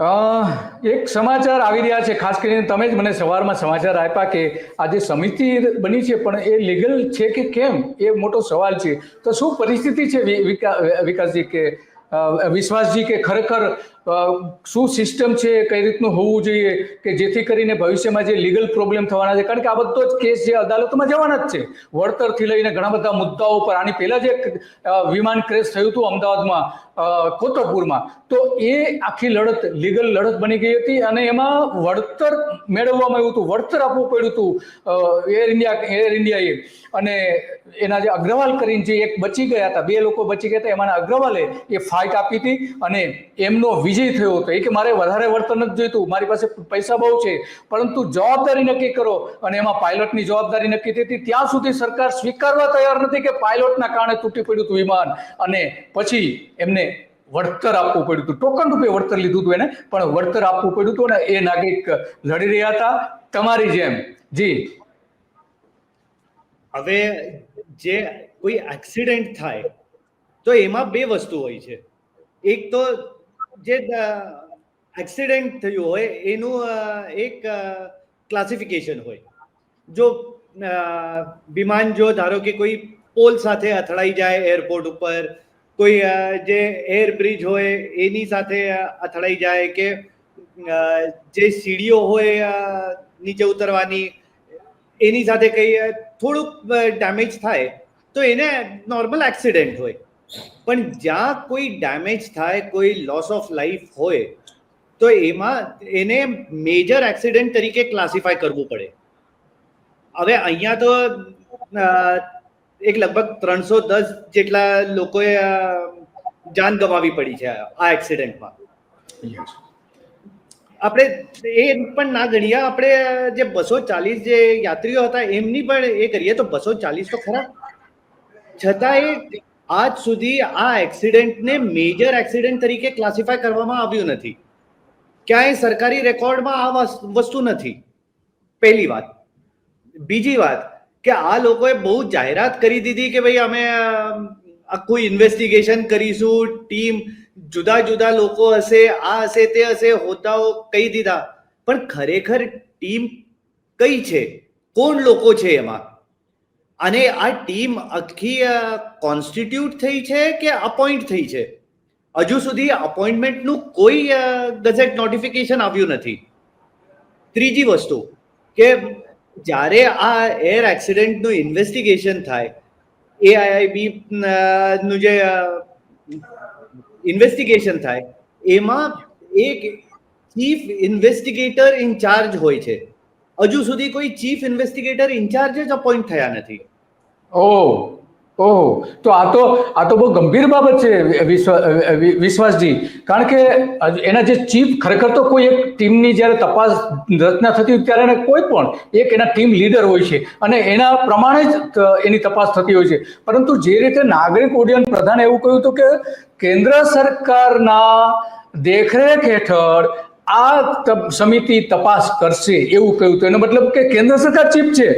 એક સમાચાર આવી રહ્યા છે. ખાસ કરીને તમે જ મને સવારમાં સમાચાર આપ્યા કે આજે સમિતિ બની છે, પણ એ લીગલ છે કે કેમ? એ મોટો સવાલ છે. તો શું પરિસ્થિતિ છે વિકાસજી કે વિશ્વાસજી કે ખરેખર શું સિસ્ટમ છે, કઈ રીતનું હોવું જોઈએ, કે જેથી કરીને ભવિષ્યમાં જે લીગલ પ્રોબ્લેમ થવાના છે, કારણ કે આ બધો જ કેસ જે અદાલતમાં જવાના જ છે. વળતરથી લઈને ઘણા બધા મુદ્દાઓ પર, આની પહેલા જે વિમાન ક્રેશ થયું હતું અમદાવાદમાં કોતરપુરમાં તો એ આખી લડત લીગલ લડત બની ગઈ હતી અને એમાં વળતર મેળવવામાં આવ્યું હતું, વળતર આપવું પડ્યું હતું એર ઇન્ડિયા એર ઇન્ડિયાએ અને એના જે અગ્રવાલ કરીને જે એક બચી ગયા હતા, બે લોકો બચી ગયા હતા, એમાંના અગ્રવાલે એ ફાઇટ આપી હતી અને એમનો વિજય થયો હતો. એ કે મારે વધારે વળતર નથી જોઈતું, મારી પાસે પૈસા બહુ છે, પરંતુ જવાબદારી નક્કી કરો. અને એમાં પાયલટની જવાબદારી નક્કી થઈ હતી. ત્યાં સુધી સરકાર સ્વીકારવા તૈયાર નથી કે પાયલોટના કારણે તૂટી પડ્યું હતું વિમાન. અને પછી એમને વળતર આપવું પડ્યું હતું. ટોકન રૂપે વળતર લીધું હતું એને, પણ વળતર આપવું પડ્યું હતું અને એ નાગરિક લડી રહ્યા હતા. તમારી જેમ. જી. હવે જે કોઈ એક્સિડન્ટ થાય, તો એમાં બે વસ્તુ હોય છે. એક તો જે એક્સિડન્ટ થયું હોય, એનું એક ક્લાસિફિકેશન હોય. જો વિમાન જો ધારો કે કોઈ પોલ સાથે અથડાઈ જાય એરપોર્ટ ઉપર, કોઈ જે એર બ્રિજ હોય, એની સાથે અથડાઈ જાય કે જે સીડીઓ હોય નીચે ઉતરવાની, એની સાથે કંઈ થોડુંક ડેમેજ થાય, તો એને નોર્મલ એક્સિડન્ટ હોય. પણ જ્યાં કોઈ ડેમેજ થાય કોઈ લોસ ઓફ લાઈફ હોય તો એમાં એને મેજર એક્સિડન્ટ તરીકે ક્લાસિફાય કરવું પડે. હવે અહીંયા તો એક લગભગ ત્રણસો દસ જેટલા લોકોએ જાન ગમાવી પડી છે આ એક્સિડન્ટમાં આપણે એ પણ ના ગણીએ. આપણે જે બસો ચાલીસ જે યાત્રીઓ હતા એમની પણ એ કરીએ તો બસો ચાલીસ તો ખરા. છતાં એ આજ સુધી આ એક્સિડન્ટને મેજર એક્સિડન્ટ તરીકે ક્લાસિફાય કરવામાં આવ્યું નથી. ક્યાંય સરકારી રેકોર્ડમાં આ વસ- વસ્તુ નથી. પહેલી વાત. બીજી વાત કે આ લોકોએ બહુ જાહેરાત કરી દીધી કે ભાઈ અમે આખું ઇન્વેસ્ટિગેશન કરીશું ટીમ જુદા જુદા લોકો હશે, આ હશે, તે હશે, હોદ્દાઓ કહી દીધા. પણ ખરેખર ટીમ કઈ છે? કોણ લોકો છે એમાં? અને આ ટીમ આખી કોન્સ્ટિટ્યુટ થઈ છે કે અપોઇન્ટ થઈ છે? હજુ સુધી અપોઇન્ટમેન્ટનું કોઈ ગઝેટ નોટિફિકેશન આવ્યું નથી. ત્રીજી વસ્તુ કે જ્યારે આ એર એક્સિડન્ટનું ઇન્વેસ્ટિગેશન થાય એઆઈઆઈબી નું જે ઇન્વેસ્ટિગેશન થાય, એમાં એક ચીફ ઇન્વેસ્ટિગેટર ઇન્ચાર્જ હોય છે. હજુ સુધી કોઈ ચીફ ઇન્વેસ્ટિગેટર ઇન્ચાર્જ જ અપોઇન્ટ થયા નથી. ઓહ ઓહ. તો આ તો આ તો બહુ ગંભીર બાબત છે વિશ્વાસજી. કારણ કે એના જે ચીફ ખરેખર તો કોઈ એક ટીમની જ્યારે તપાસ રચના થતી હોય ત્યારે એને કોઈ પણ એક એના ટીમ લીડર હોય છે. અને એના પ્રમાણે જ એની તપાસ થતી હોય છે. પરંતુ જે રીતે નાગરિક ઉડ્ડયન પ્રધાને એવું કહ્યું હતું કે કેન્દ્ર સરકારના દેખરેખ હેઠળ આ સમિતિ તપાસ કરશે એવું કહ્યું હતું એનો મતલબ કે કેન્દ્ર સરકાર ચીફ છે.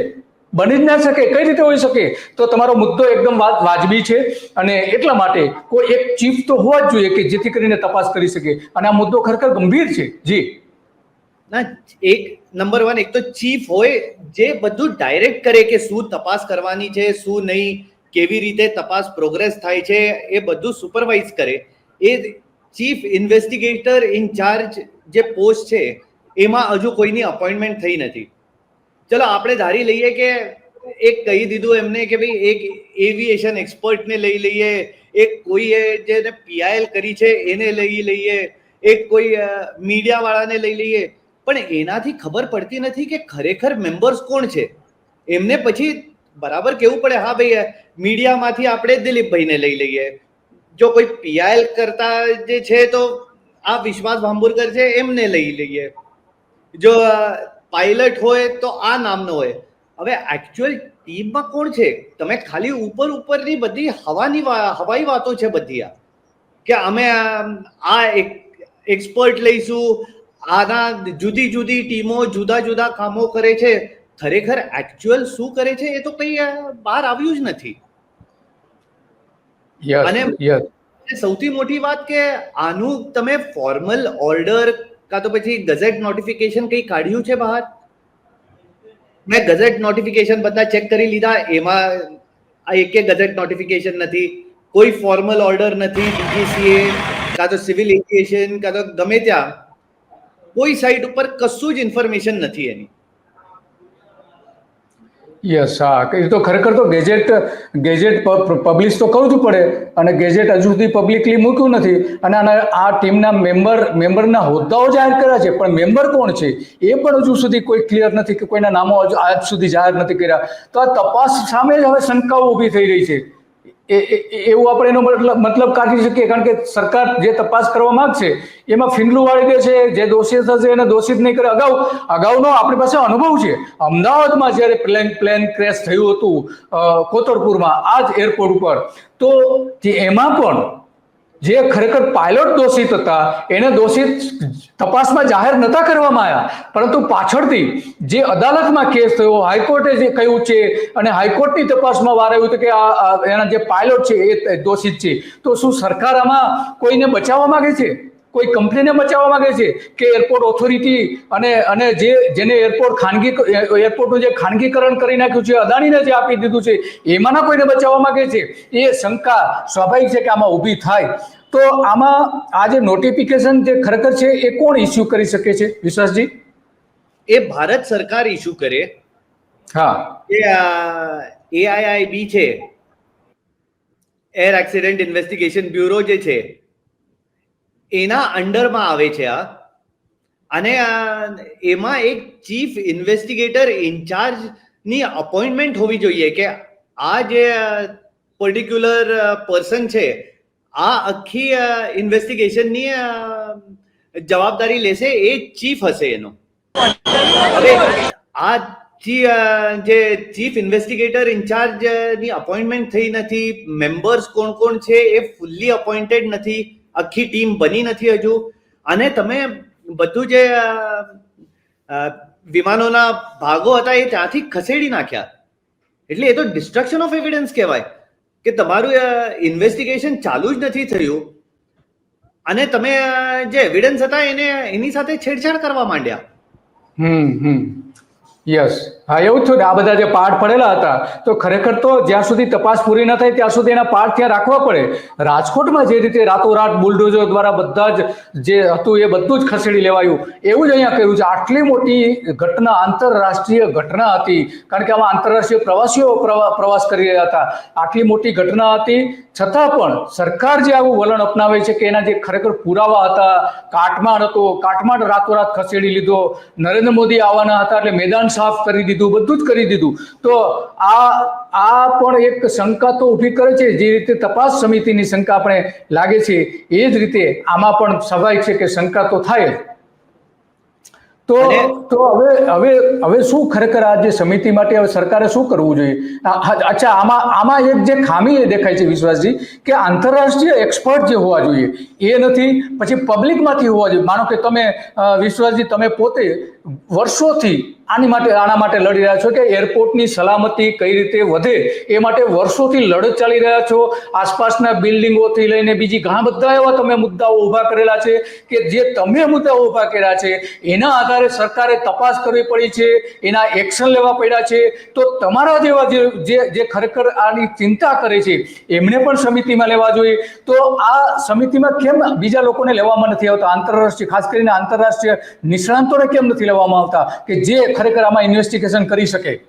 બની જ ના શકે, કઈ રીતે હોઈ શકે? તો તમારો મુદ્દો એકદમ વાજબી છે અને એટલા માટે કોઈ એક ચીફ તો હોવા જ જોઈએ કે જેથી કરીને તપાસ કરી શકે. અને આ મુદ્દો ખરેખર ગંભીર છે. જી. ના, એક નંબર વન એક તો ચીફ હોય જે બધું ડાયરેક્ટ કરે કે શું તપાસ કરવાની છે, શું નહીં, કેવી રીતે તપાસ પ્રોગ્રેસ થાય છે, એ બધું સુપરવાઇઝ કરે. એ ચીફ ઇન્વેસ્ટિગેટર ઇન્ચાર્જ જે પોસ્ટ છે, એમાં હજુ કોઈની અપોઇન્ટમેન્ટ થઈ નથી. ચલો, આપણે ધારી લઈએ કે એક કહી દીધું એમને કે ભાઈ, એક એવિએશન એક્સપર્ટને લઈ લઈએ, એક કોઈએ જેને પીઆઈએલ કરી છે, એને લઈ લઈએ, એક કોઈ મીડિયા વાળાને લઈ લઈએ. પણ એનાથી ખબર પડતી નથી કે ખરેખર મેમ્બર્સ કોણ છે. એમને પછી બરાબર કેવું પડે? હા ભાઈ મીડિયામાંથી આપણે દિલીપભાઈને લઈ લઈએ. જો કોઈ પીઆઈએલ કરતા જે છે તો આ વિશ્વાસ ભાંભુરકર છે એમને લઈ લઈએ. જો પાયલટ હોય તો આ નામનો હોય. હવે એકચ્યુઅલ ટીમમાં કોણ છે? તમે ખાલી ઉપર ઉપરની બધી હવાની હવાઈ વાતો છે બધી આ. કે અમે આ એક એક્સપર્ટ લઈશું આના જુદી જુદી ટીમો જુદા જુદા કામો કરે છે. ખરેખર એકચ્યુઅલ શું કરે છે એ તો કઈ બહાર આવ્યું જ નથી. અને- યસ સૌથી મોટી વાત કે આનું તમે ફોર્મલ ઓર્ડર કાં તો પછી ગઝેટ નોટિફિકેશન કંઈ કાઢ્યું છે બહાર? મેં ગઝેટ નોટિફિકેશન બધા ચેક કરી લીધા, એમાં આ એકે ગઝેટ નોટિફિકેશન નથી, કોઈ ફોર્મલ ઓર્ડર નથી ડીજીસીએ કાં તો સિવિલ એવિએશન કાં તો ગમે ત્યાં. કોઈ સાઇટ ઉપર કશું જ ઇન્ફોર્મેશન નથી એની. યસ, હા. એ તો ખરેખર તો ગેજેટ ગેજેટ પબ્લિશ તો કરવું જ પડે, અને ગેજેટ હજુ સુધી પબ્લિકલી મૂક્યું નથી, અને આ ટીમના મેમ્બર, મેમ્બરના હોદ્દાઓ જાહેર કર્યા છે, પણ મેમ્બર કોણ છે? એ પણ હજુ સુધી કોઈ ક્લિયર નથી કે કોઈના નામો હજુ આજ સુધી જાહેર નથી કર્યા. તો આ તપાસ સામે જ હવે શંકાઓ ઊભી થઈ રહી છે. એવું આપણે એનો મતલબ કાઢી શકીએ, કારણ કે સરકાર જે તપાસ કરવા માંગશે, એમાં ફિંગલું વાળી છે, જે દોષિત થશે એને દોષિત નહીં કરે. અગાઉ, અગાઉનો આપણી પાસે અનુભવ છે. અમદાવાદમાં જ્યારે પ્લેન પ્લેન ક્રેશ થયું હતું કોતરપુરમાં આ જ એરપોર્ટ ઉપર, તો એમાં પણ જે ખરેખર પાયલોટ દોષિત હતા, એને દોષિત તપાસમાં જાહેર નતા કરવામાં આવ્યા પરંતુ પાછળથી જે અદાલતમાં કેસ થયો, હાઈકોર્ટે જે કહ્યું છે અને હાઈકોર્ટની તપાસમાં વાર આવ્યું હતું કે આ એના જે પાયલોટ છે એ દોષિત છે. તો શું સરકાર આમાં કોઈને બચાવવા માંગે છે? કોઈ કંપનીને બચાવવા માંગે છે કે એરપોર્ટ ઓથોરિટી અને અને જે જેને એરપોર્ટ ખાનગી એરપોર્ટનું જે ખાનગીકરણ કરી નાખ્યું છે અદાણીને જે આપી દીધું છે એમાંના કોઈને બચાવવા માંગે છે? એ શંકા સ્વાભાવિક છે કે આમાં ઊભી થાય. તો આમાં આ જે નોટિફિકેશન જે ખરેખર છે એ કોણ ઇસ્યુ કરી શકે છે વિશ્વાસજી? એ ભારત સરકાર ઇસ્યુ કરે. હા. એ એઆઈઆઈબી છે. એર એક્સિડન્ટ ઇન્વેસ્ટિગેશન બ્યુરો જે છે એના અંડરમાં આવે છે આ. અને એમાં એક ચીફ ઇન્વેસ્ટિગેટર ઇન્ચાર્જની અપોઇન્ટમેન્ટ હોવી જોઈએ કે આ જે પર્ટિક્યુલર પર્સન છે, આ આખી ઇન્વેસ્ટિગેશનની જવાબદારી લેશે, એ ચીફ હશે એનો. હવે આ જી- ચીફ ઇન્વેસ્ટિગેટર ઇન્ચાર્જની અપોઇન્ટમેન્ટ થઈ નથી, મેમ્બર્સ કોણ કોણ છે, એ ફૂલ્લી અપોઇન્ટેડ નથી. આખી ટીમ બની નથી હજુ. અને તમે બધું જે વિમાનોના ભાગો હતા એ ત્યાંથી ખસેડી નાખ્યા. એટલે એ તો ડિસ્ટ્રક્શન ઓફ એવિડન્સ કહેવાય. કે તમારું ઇન્વેસ્ટિગેશન ચાલુ જ નથી થયું. અને તમે જે એવિડન્સ હતા એને, એની સાથે છેડછાડ કરવા માંડ્યા. હમ હમ. યસ હા, એવું જ થયું ને આ બધા જે પાઠ પડેલા હતા, તો ખરેખર તો જ્યાં સુધી તપાસ પૂરી ન થાય, ત્યાં સુધી એના પાઠ ત્યાં રાખવા પડે. રાજકોટમાં જે રીતે રાતોરાત બુલડોઝર દ્વારા બધા જ જે હતું એ બધું જ ખસેડી લેવાયું. એવું જ અહીંયા કહ્યું છે. આટલી મોટી ઘટના, આંતરરાષ્ટ્રીય ઘટના હતી. કારણ કે આમાં આંતરરાષ્ટ્રીય પ્રવાસીઓ પ્રવા- પ્રવાસ કરી રહ્યા હતા. આટલી મોટી ઘટના હતી. છતાં પણ સરકાર જે આવું વલણ અપનાવે છે કે એના જે ખરેખર પુરાવા હતા, કાટમાળ હતો, કાટમાળ રાતોરાત ખસેડી લીધો. નરેન્દ્ર મોદી આવવાના હતા એટલે મેદાન સાફ કરી દીધું બધું જ કરી દીધું. તો આ આ પણ એક શંકા તો ઊભી કરે છે જે રીતે તપાસ સમિતિની શંકા આપણે લાગે છે એ જ રીતે આમાં પણ સ્વાભાવિક છે કે શંકા તો થાય તો તો હવે હવે હવે શું ખરેખર આ જે સમિતિ માટે હવે સરકારે શું કરવું જોઈએ? અચ્છા આમાં આમાં એક જે ખામી એ દેખાય છે વિશ્વાસજી કે આંતરરાષ્ટ્રીય એક્સપર્ટ જે હોવા જોઈએ એ નથી પછી પબ્લિકમાંથી હોવા જોઈએ. માનો કે તમે વિશ્વાસજી તમે પોતે વર્ષોથી આની માટે, આના માટે લડી રહ્યા છો કે એરપોર્ટની સલામતી કઈ રીતે વધે એ માટે વર્ષોથી લડત ચાલી રહ્યા છો. આસપાસના બિલ્ડિંગોથી લઈને બીજી ઘણા બધા એવા તમે મુદ્દાઓ ઊભા કરેલા છે કે જે તમે મુદ્દાઓ ઊભા કર્યા છે, એના આધારે સરકારે તપાસ કરવી પડી છે, એના એક્શન લેવા પડ્યા છે. તો તમારા જેવા જે જે ખરેખર આની ચિંતા કરે છે, એમને પણ સમિતિમાં લેવા જોઈએ. તો આ સમિતિમાં કેમ બીજા લોકોને લેવામાં નથી આવતા? આંતરરાષ્ટ્રીય, ખાસ કરીને આંતરરાષ્ટ્રીય નિષ્ણાંતોને કેમ નથી લેવામાં આવતા? કે જે ખરેખર આમાં ઇન્વેસ્ટિગેશન કરી શકે.